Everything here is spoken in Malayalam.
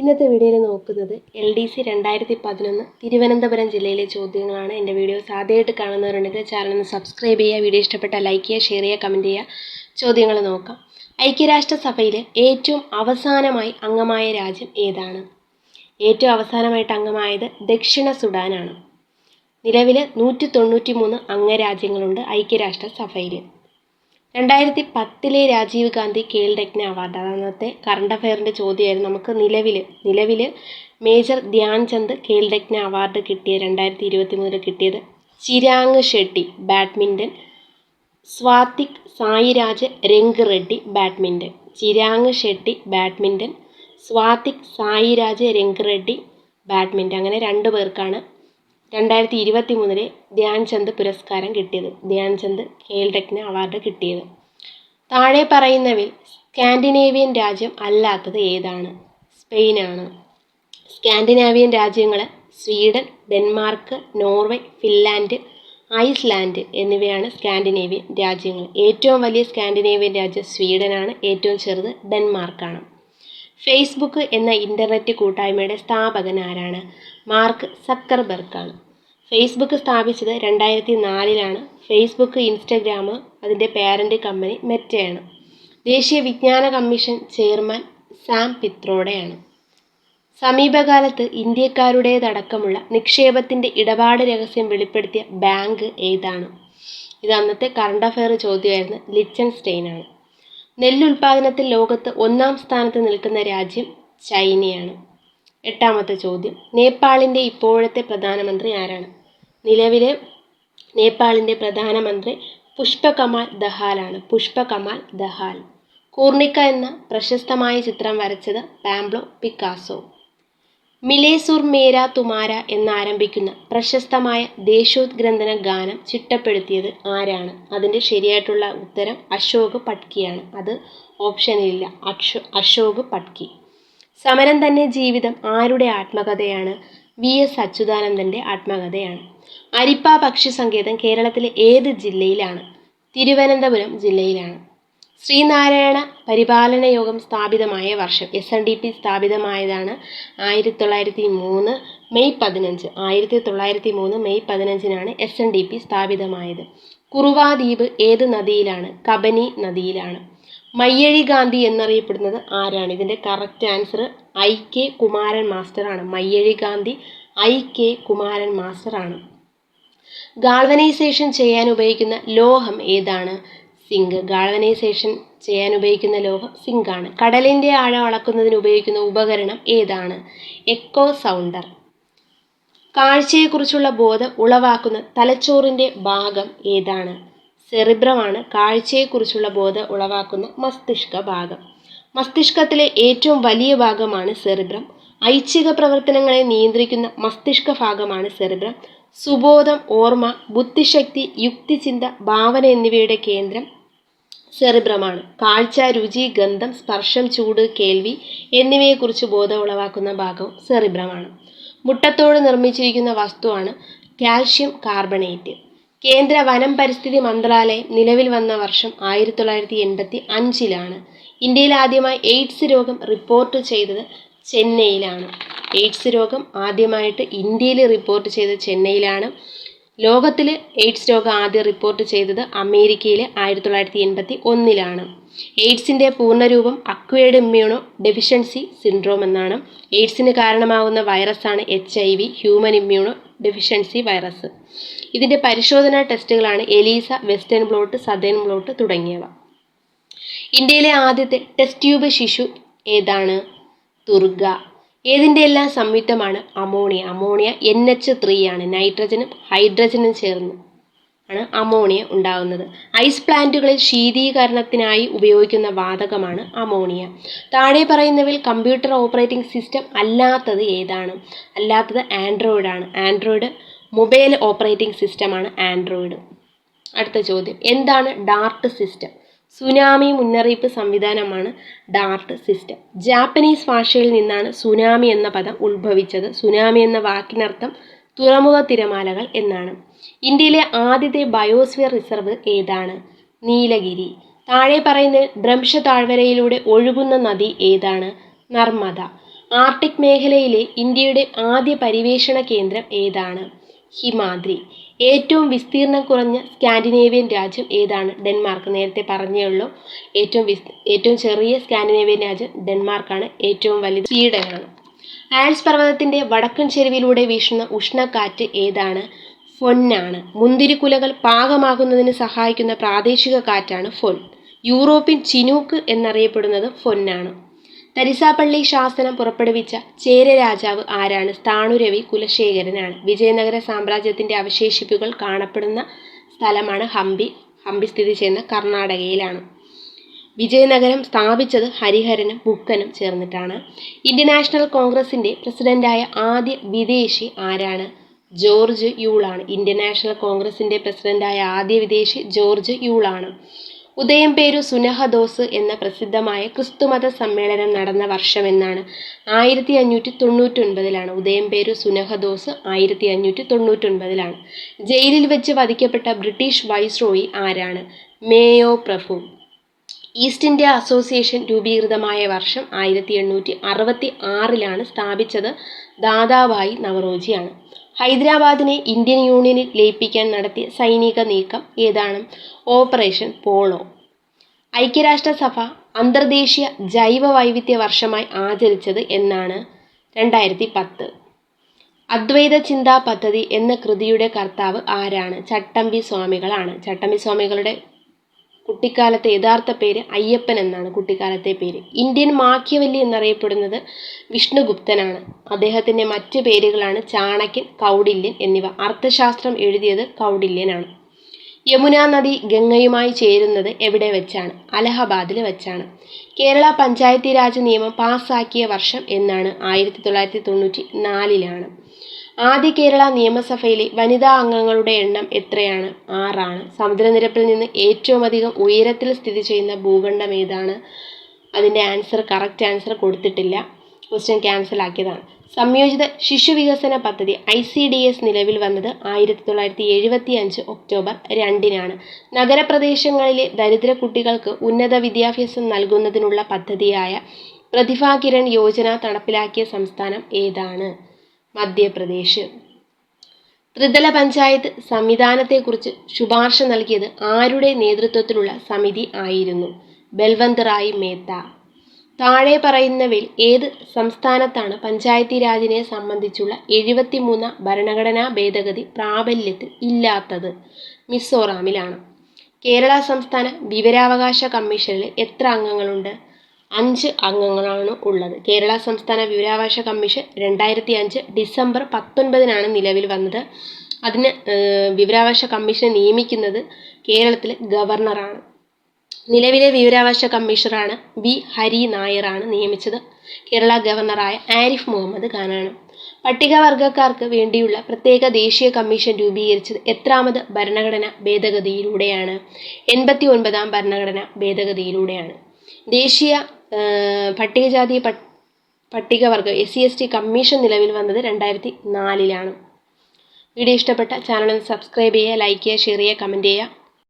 ഇന്നത്തെ വീഡിയോയിൽ നോക്കുന്നത് എൽ ഡി സി രണ്ടായിരത്തി പതിനൊന്ന് തിരുവനന്തപുരം ജില്ലയിലെ ചോദ്യങ്ങളാണ്. എന്റെ വീഡിയോ ആദ്യമായിട്ട് കാണുന്നവരുണ്ടെങ്കിൽ ചാനൽ ഒന്ന് സബ്സ്ക്രൈബ് ചെയ്യുക വീഡിയോ ഇഷ്ടപ്പെട്ടാൽ ലൈക്ക് ചെയ്യുക ഷെയർ ചെയ്യുക കമന്റ് ചെയ്യുക. ചോദ്യങ്ങൾ നോക്കാം. ഐക്യരാഷ്ട്രസഭയിൽ ഏറ്റവും അവസാനമായി അംഗമായ രാജ്യം ഏതാണ്? ഏറ്റവും അവസാനമായിട്ട് അംഗമായത് ദക്ഷിണ സുഡാനാണ്. നിലവിൽ നൂറ്റി തൊണ്ണൂറ്റി മൂന്ന് അംഗരാജ്യങ്ങളുണ്ട് ഐക്യരാഷ്ട്രസഭയിൽ രണ്ടായിരത്തി പത്തിലെ രാജീവ് ഗാന്ധി ഖേൽ രത്ന അവാർഡ്. അന്നത്തെ കറണ്ട് അഫയറിന്റെ ചോദ്യമായിരുന്നു. നമുക്ക് നിലവിൽ നിലവിൽ മേജർ ധ്യാൻചന്ദ് ഖേൽ രത്ന അവാർഡ് കിട്ടിയ രണ്ടായിരത്തി ഇരുപത്തി മൂന്നിൽ കിട്ടിയത് Chirag Shetty badminton Satwik Sairaj Rankireddy badminton Chirag Shetty badminton Satwik Sairaj Rankireddy badminton അങ്ങനെ രണ്ട് പേർക്കാണ് രണ്ടായിരത്തി ഇരുപത്തി മൂന്നിലെ ധ്യാൻചന്ദ് പുരസ്കാരം കിട്ടിയത്. ധ്യാൻചന്ദ് ഖേൽ രത്ന അവാർഡ് കിട്ടിയത്. താഴെ പറയുന്നവയിൽ സ്കാൻഡിനേവിയൻ രാജ്യം അല്ലാത്തത് ഏതാണ്? സ്പെയിനാണ്. സ്കാൻഡിനേവിയൻ രാജ്യങ്ങൾ Sweden Denmark Norway Finland Iceland എന്നിവയാണ് സ്കാൻഡിനേവിയൻ രാജ്യങ്ങൾ. ഏറ്റവും വലിയ സ്കാൻഡിനേവിയൻ രാജ്യം സ്വീഡനാണ്. ഏറ്റവും ചെറുത് ഡെൻമാർക്കാണ്. ഫേസ്ബുക്ക് എന്ന ഇന്റർനെറ്റ് കൂട്ടായ്മയുടെ സ്ഥാപകൻ ആരാണ് മാർക്ക് സക്കർബർഗാണ്. ഫേസ്ബുക്ക് സ്ഥാപിച്ചത് രണ്ടായിരത്തി നാലിലാണ് ഫേസ്ബുക്ക് ഇൻസ്റ്റഗ്രാം അതിന്റെ പാരന്റ് കമ്പനി മെറ്റയാണ്. ദേശീയ വിജ്ഞാന കമ്മീഷൻ ചെയർമാൻ സാം പിത്രോഡയാണ് സമീപകാലത്ത് ഇന്ത്യക്കാരുടേതടക്കമുള്ള നിക്ഷേപത്തിന്റെ ഇടപാട് രഹസ്യം വെളിപ്പെടുത്തിയ ബാങ്ക് ഏതാണ്? ഇത് അന്നത്തെ കറണ്ട് അഫയർ ചോദ്യമായിരുന്നു ലിച്ചൻസ്റ്റെയിനാണ് നെല്ലുൽപാദനത്തിൽ ലോകത്ത് ഒന്നാം സ്ഥാനത്ത് നിൽക്കുന്ന രാജ്യം ചൈനയാണ്. എട്ടാമത്തെ ചോദ്യം. നേപ്പാളിന്റെ ഇപ്പോഴത്തെ പ്രധാനമന്ത്രി ആരാണ്? നിലവിലെ നേപ്പാളിന്റെ പ്രധാനമന്ത്രി പുഷ്പകമാൽ ദഹാലാണ്. പുഷ്പകമാൽ ദഹാൽ. കൂർണിക്ക എന്ന പ്രശസ്തമായ ചിത്രം വരച്ചത് പാംബ്ലോ പിക്കാസോ. മിലേസുർ മേര തുമാര എന്നാരംഭിക്കുന്ന പ്രശസ്തമായ ദേശോദ്ഗ്രന്ഥന ഗാനം ചിട്ടപ്പെടുത്തിയത് ആരാണ്? അതിന്റെ ശരിയായിട്ടുള്ള ഉത്തരം അശോക് പട്കിയാണ്. അത് ഓപ്ഷനിലില്ല അക്ഷോ അശോക് പട്കി. സമരം തന്നെ ജീവിതം ആരുടെ ആത്മകഥയാണ്? വി. എസ്. അച്യുതാനന്ദന്റെ ആത്മകഥയാണ്. അരിപ്പ പക്ഷി സങ്കേതം കേരളത്തിലെ ഏത് ജില്ലയിലാണ്? തിരുവനന്തപുരം ജില്ലയിലാണ്. ശ്രീനാരായണ പരിപാലന യോഗം സ്ഥാപിതമായ വർഷം എസ് എൻ ഡി പി സ്ഥാപിതമായതാണ് ആയിരത്തി തൊള്ളായിരത്തി മൂന്ന് മെയ് പതിനഞ്ച്. ആയിരത്തി തൊള്ളായിരത്തി മൂന്ന് മെയ് പതിനഞ്ചിനാണ് എസ് എൻ ഡി പി സ്ഥാപിതമായത്. കുറുവാദ്വീപ് ഏത് നദിയിലാണ്? കബനി നദിയിലാണ്. മയ്യഴി ഗാന്ധി എന്നറിയപ്പെടുന്നത് ആരാണ്? ഇതിന്റെ correct answer I K Kumaran മാസ്റ്ററാണ് Mayyazhi Gandhi I K Kumaran മാസ്റ്ററാണ് ഗാൾവനൈസേഷൻ ചെയ്യാൻ ഉപയോഗിക്കുന്ന ലോഹം ഏതാണ്? സിങ്ക് ഗാൾവനൈസേഷൻ ചെയ്യാൻ ഉപയോഗിക്കുന്ന ലോഹം സിങ്കാണ്. കടലിന്റെ ആഴം അളക്കുന്നതിന് ഉപയോഗിക്കുന്ന ഉപകരണം ഏതാണ്? Echo sounder. കാഴ്ചയെക്കുറിച്ചുള്ള ബോധം ഉളവാക്കുന്ന തലച്ചോറിന്റെ ഭാഗം ഏതാണ്? സെറിബ്രമാണ് കാഴ്ചയെക്കുറിച്ചുള്ള ബോധം ഉളവാക്കുന്ന മസ്തിഷ്ക ഭാഗം. മസ്തിഷ്കത്തിലെ ഏറ്റവും വലിയ ഭാഗമാണ് സെറിബ്രം. ഐച്ഛിക പ്രവർത്തനങ്ങളെ നിയന്ത്രിക്കുന്ന മസ്തിഷ്ക ഭാഗമാണ് സെറിബ്രം. സുബോധം ഓർമ്മ ബുദ്ധിശക്തി യുക്തിചിന്ത ഭാവന എന്നിവയുടെ കേന്ദ്രം സെറിബ്രമാണ് കാഴ്ച രുചി ഗന്ധം സ്പർശം ചൂട് കേൾവി എന്നിവയെക്കുറിച്ച് ബോധം ഉളവാക്കുന്ന ഭാഗവും സെറിബ്രമാണ് മുട്ടത്തോട് നിർമ്മിച്ചിരിക്കുന്ന വസ്തുവാണ് കാൽഷ്യം കാർബണേറ്റ്. കേന്ദ്ര വനം പരിസ്ഥിതി മന്ത്രാലയം നിലവിൽ വന്ന വർഷം ആയിരത്തി തൊള്ളായിരത്തി എൺപത്തി അഞ്ചിലാണ് ഇന്ത്യയിൽ ആദ്യമായി എയ്ഡ്സ് രോഗം റിപ്പോർട്ട് ചെയ്തത് ചെന്നൈയിലാണ്. എയ്ഡ്സ് രോഗം ആദ്യമായിട്ട് ഇന്ത്യയിൽ റിപ്പോർട്ട് ചെയ്തത് ചെന്നൈയിലാണ്. ലോകത്തിൽ എയ്ഡ്സ് രോഗം ആദ്യം റിപ്പോർട്ട് ചെയ്തത് അമേരിക്കയിൽ ആയിരത്തി തൊള്ളായിരത്തി എൺപത്തി ഒന്നിലാണ് എയ്ഡ്സിന്റെ പൂർണരൂപം അക്വേഡ് ഇമ്മ്യൂണോ ഡെഫിഷ്യൻസി സിൻഡ്രോം എന്നാണ്. എയ്ഡ്സിന് കാരണമാകുന്ന വൈറസാണ് H I V human immunodeficiency virus ഇതിന്റെ പരിശോധനാ ടെസ്റ്റുകളാണ് ELISA western blot southern blot തുടങ്ങിയവ. ഇന്ത്യയിലെ ആദ്യത്തെ ടെസ്റ്റ് ട്യൂബ് ശിശു ഏതാണ്? ദുർഗ ഏതിന്റെ എല്ലാം സംയുക്തമാണ്? Ammonia. Ammonia N H three ആണ്. നൈട്രജനും ഹൈഡ്രജനും ചേർന്ന് ആണ് അമോണിയ ഉണ്ടാകുന്നത്. ഐസ് പ്ലാന്റുകളിൽ ശീതീകരണത്തിനായി ഉപയോഗിക്കുന്ന വാതകമാണ് അമോണിയ. താഴെ പറയുന്നവയിൽ കമ്പ്യൂട്ടർ ഓപ്പറേറ്റിംഗ് സിസ്റ്റം അല്ലാത്തത് ഏതാണ്? അല്ലാത്തത് ആൻഡ്രോയിഡ് ആണ്. ആൻഡ്രോയിഡ് മൊബൈൽ ഓപ്പറേറ്റിംഗ് സിസ്റ്റമാണ് ആൻഡ്രോയിഡ് അടുത്ത ചോദ്യം. എന്താണ് ഡാർട്ട് സിസ്റ്റം സുനാമി മുന്നറിയിപ്പ് സംവിധാനമാണ് ഡാർട്ട് സിസ്റ്റം ജാപ്പനീസ് ഭാഷയിൽ നിന്നാണ് സുനാമി എന്ന പദം ഉത്ഭവിച്ചത്. സുനാമി എന്ന വാക്കിനർത്ഥം തുറമുഖ തിരമാലകൾ എന്നാണ്. ഇന്ത്യയിലെ ആദ്യത്തെ ബയോസ്ഫിയർ റിസർവ് ഏതാണ്? നീലഗിരി. താഴെ പറയുന്ന ഭ്രംശ താഴ്വരയിലൂടെ ഒഴുകുന്ന നദി ഏതാണ്? നർമ്മദ. ആർട്ടിക് മേഖലയിലെ ഇന്ത്യയുടെ ആദ്യ പരിവേഷണ കേന്ദ്രം ഏതാണ്? ഹിമാദ്രി. ഏറ്റവും വിസ്തീർണം കുറഞ്ഞ സ്കാൻഡിനേവിയൻ രാജ്യം ഏതാണ്? ഡെൻമാർക്ക്. നേരത്തെ പറഞ്ഞേ ഉള്ളൂ. ഏറ്റവും വിസ് ഏറ്റവും ചെറിയ സ്കാൻഡിനേവിയൻ രാജ്യം ഡെൻമാർക്കാണ്. ഏറ്റവും വലുത് സ്വീഡനാണ്. ആൽസ് പർവതത്തിന്റെ വടക്കൻ ചെരുവിലൂടെ വീശുന്ന ഉഷ്ണക്കാറ്റ് ഏതാണ്? ഫൊന്നാണ്. മുന്തിരിക്കുലകൾ പാകമാകുന്നതിന് സഹായിക്കുന്ന പ്രാദേശിക കാറ്റാണ് ഫൊൻ. യൂറോപ്യൻ ചിനൂക്ക് എന്നറിയപ്പെടുന്നത് ഫൊന്നാണ്. തരിസാപ്പള്ളി ശാസനം പുറപ്പെടുവിച്ച ചേര രാജാവ് ആരാണ്? സ്ഥാണുരവി കുലശേഖരനാണ്. വിജയനഗര സാമ്രാജ്യത്തിന്റെ അവശേഷിപ്പുകൾ കാണപ്പെടുന്ന സ്ഥലമാണ് ഹംപി. ഹംപി സ്ഥിതി ചെയ്യുന്ന കർണാടകയിലാണ്. വിജയനഗരം സ്ഥാപിച്ചത് ഹരിഹരനും ബുക്കനും ചേർന്നിട്ടാണ്. ഇന്ത്യൻ നാഷണൽ കോൺഗ്രസിന്റെ പ്രസിഡന്റായ ആദ്യ വിദേശി ആരാണ്? ജോർജ് യൂളാണ്. ഇന്ത്യൻ നാഷണൽ കോൺഗ്രസിന്റെ പ്രസിഡന്റായ ആദ്യ വിദേശി ജോർജ് യൂളാണ്. ഉദയം പേരു സുനഹദോസ് എന്ന പ്രസിദ്ധമായ ക്രിസ്തുമത സമ്മേളനം നടന്ന വർഷം എന്നാണ് ആയിരത്തി അഞ്ഞൂറ്റി തൊണ്ണൂറ്റൊൻപതിലാണ് ഉദയം പേരു സുനഹദോസ് ആയിരത്തി അഞ്ഞൂറ്റി തൊണ്ണൂറ്റൊൻപതിലാണ് ജയിലിൽ വെച്ച് വധിക്കപ്പെട്ട ബ്രിട്ടീഷ് വൈസ്രോയി ആരാണ്? മേയോ പ്രഭു. ഈസ്റ്റ് ഇന്ത്യ അസോസിയേഷൻ രൂപീകൃതമായ വർഷം ആയിരത്തി എണ്ണൂറ്റി അറുപത്തി ആറിലാണ് സ്ഥാപിച്ചത്. ദാദാഭായി നവറോജിയാണ്. ഹൈദരാബാദിനെ ഇന്ത്യൻ യൂണിയനിൽ ലയിപ്പിക്കാൻ നടത്തിയ സൈനിക നീക്കം ഏതാണ്? Operation Polo. ഐക്യരാഷ്ട്രസഭ അന്തർദേശീയ ജൈവ വൈവിധ്യ വർഷമായി ആചരിച്ചത് എന്നാണ് രണ്ടായിരത്തി പത്ത് അദ്വൈത ചിന്താ പദ്ധതി എന്ന കൃതിയുടെ കർത്താവ് ആരാണ്? ചട്ടമ്പി സ്വാമികളാണ്. ചട്ടമ്പി സ്വാമികളുടെ കുട്ടിക്കാലത്തെ യഥാർത്ഥ പേര് അയ്യപ്പൻ എന്നാണ് കുട്ടിക്കാലത്തെ പേര്. ഇന്ത്യൻ മാഖ്യവല്ലി എന്നറിയപ്പെടുന്നത് വിഷ്ണുഗുപ്തനാണ്. അദ്ദേഹത്തിന്റെ മറ്റ് പേരുകളാണ് ചാണക്യൻ കൗടില്യൻ എന്നിവ. അർത്ഥശാസ്ത്രം എഴുതിയത് കൗടില്യനാണ്. യമുനാ നദി ഗംഗയുമായി ചേരുന്നത് എവിടെ വെച്ചാണ്? അലഹബാദിൽ വെച്ചാണ്. കേരള പഞ്ചായത്തി രാജ് നിയമം പാസ്സാക്കിയ വർഷം എന്നാണ് ആയിരത്തി തൊള്ളായിരത്തി തൊണ്ണൂറ്റി നാലിലാണ് ആദ്യ കേരള നിയമസഭയിലെ വനിതാ അംഗങ്ങളുടെ എണ്ണം എത്രയാണ്? ആറാണ്. സമുദ്രനിരപ്പിൽ നിന്ന് ഏറ്റവും അധികം ഉയരത്തിൽ സ്ഥിതി ചെയ്യുന്ന ഭൂഖണ്ഡം ഏതാണ്? അതിന്റെ ആൻസർ കറക്റ്റ് ആൻസർ കൊടുത്തിട്ടില്ല. ക്വസ്റ്റ്യൻ ക്യാൻസൽ ആക്കിയതാണ്. സംയോജിത ശിശു വികസന പദ്ധതി ഐ സി ഡി എസ് നിലവിൽ വന്നത് ആയിരത്തി തൊള്ളായിരത്തി എഴുപത്തി അഞ്ച് ഒക്ടോബർ രണ്ടിനാണ്. നഗരപ്രദേശങ്ങളിലെ ദരിദ്ര കുട്ടികൾക്ക് ഉന്നത വിദ്യാഭ്യാസം നൽകുന്നതിനുള്ള പദ്ധതിയായ പ്രതിഭാകിരൺ യോജന നടപ്പിലാക്കിയ സംസ്ഥാനം ഏതാണ്? മധ്യപ്രദേശ്. ത്രിതല പഞ്ചായത്ത് സംവിധാനത്തെക്കുറിച്ച് ശുപാർശ നൽകിയത് ആരുടെ നേതൃത്വത്തിലുള്ള സമിതി ആയിരുന്നു? ബൽവന്ത് റായ് മേത്ത. താഴെ പറയുന്നവയിൽ ഏത് സംസ്ഥാനത്താണ് പഞ്ചായത്തി രാജിനെ സംബന്ധിച്ചുള്ള എഴുപത്തിമൂന്ന് ഭരണഘടനാ ഭേദഗതി പ്രാബല്യത്തിൽ ഇല്ലാത്തത്? മിസോറാമിലാണ്. കേരള സംസ്ഥാന വിവരാവകാശ കമ്മീഷനിൽ എത്ര അംഗങ്ങളുണ്ട്? അഞ്ച് അംഗങ്ങളാണ് ഉള്ളത്. കേരള സംസ്ഥാന വിവരാവകാശ കമ്മീഷൻ രണ്ടായിരത്തി അഞ്ച് ഡിസംബർ പത്തൊൻപതിനാണ് നിലവിൽ വന്നത്. അതിന് വിവരാവകാശ കമ്മീഷനെ നിയമിക്കുന്നത് കേരളത്തിലെ ഗവർണറാണ്. നിലവിലെ വിവരാവകാശ കമ്മീഷണറാണ് ബി ഹരി നായറാണ് നിയമിച്ചത്. കേരള ഗവർണറായ ആരിഫ് മുഹമ്മദ് ഖാനാണ്. പട്ടികവർഗക്കാർക്ക് വേണ്ടിയുള്ള പ്രത്യേക ദേശീയ കമ്മീഷൻ രൂപീകരിച്ചത് എത്രാമത് ഭരണഘടന ഭേദഗതിയിലൂടെയാണ്. എൺപത്തി ഒൻപതാം ഭരണഘടന ഭേദഗതിയിലൂടെയാണ്. ദേശീയ പട്ടികജാതി പട്ടികവർഗ S C S T commission നിലവിൽ വന്നത് രണ്ടായിരത്തി നാലിലാണ്. വീഡിയോ ഇഷ്ടപ്പെട്ട ചാനൽ സബ്സ്ക്രൈബ് ചെയ്യുക ലൈക്ക് ചെയ്യുക ഷെയർ ചെയ്യുക കമന്റ് ചെയ്യുക.